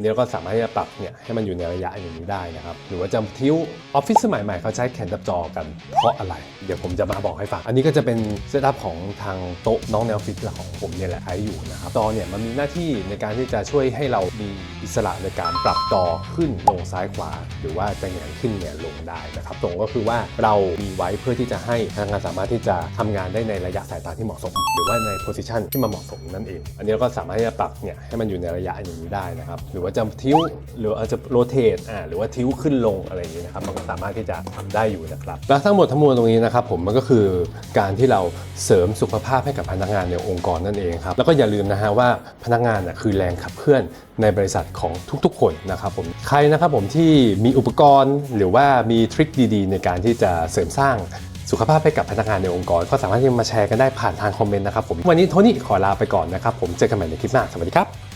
นนี้เราก็สามารถที่จะปรับเนี่ยให้มันอยู่ในระยะอย่างนี้ได้นะครับ หรือว่าจะทิ้วออฟฟิศสมัยใหม่เขาใช้แขนจับจอกันเพราะอะไร เดี๋ยวผมจะมาบอกให้ฟัง อันนี้ก็จะเป็นเซตอัพของทางโต๊ะน้องแนวฟิตของผมเนี่ยแหละใช้อยู่นะครับจอเนี่ยมันมีหน้าที่ในการที่จะช่วยให้เรามีอิสระในการปรับจอขึ้นลงซ้ายขวา หรือว่าจะแหงนขึ้นแหงนลงได้นะครับตรงก็คือว่าเรามีไว้เพื่อที่จะให้พนักงานสามารถที่จะทำงานได้ในระยะสายตาที่เหมาะสม หรือว่าในโพสิชันที่มันเหมาะสมนั่นเอง อันนี้เราก็สามารถที่จะปรับเนี่ยให้มันอยู่ในระยะอย่างนี้ได้นะครับหรือว่าจะทิ้วหรืออาจจะโรเตทอ่าหรือว่าทิ้วขึ้นลงอะไรอย่างนี้นะครับมันก็สามารถที่จะทำได้อยู่นะครับและทั้งหมดทั้งมวลตรงนี้นะครับผมมันก็คือการที่เราเสริมสุขภาพให้กับพนักงานในองค์กรนั่นเองครับแล้วก็อย่าลืมนะฮะว่าพนักงานน่ะคือแรงขับเคลื่อนในบริษัทของทุกๆ คนนะครับผมใครนะครับผมที่มีอุปกรณ์หรือว่ามีทริคดีๆ ในการที่จะเสริมสร้างสุขภาพให้กับพนักงานในองค์กร ก็สามารถที่จะมาแชร์กันได้ผ่านทางคอมเมนต์นะครับผม วันนี้โทนี่ขอลาไปก่อนนะครับผม เจอกันใหม่ในคลิปหน้า สวัสดีครับ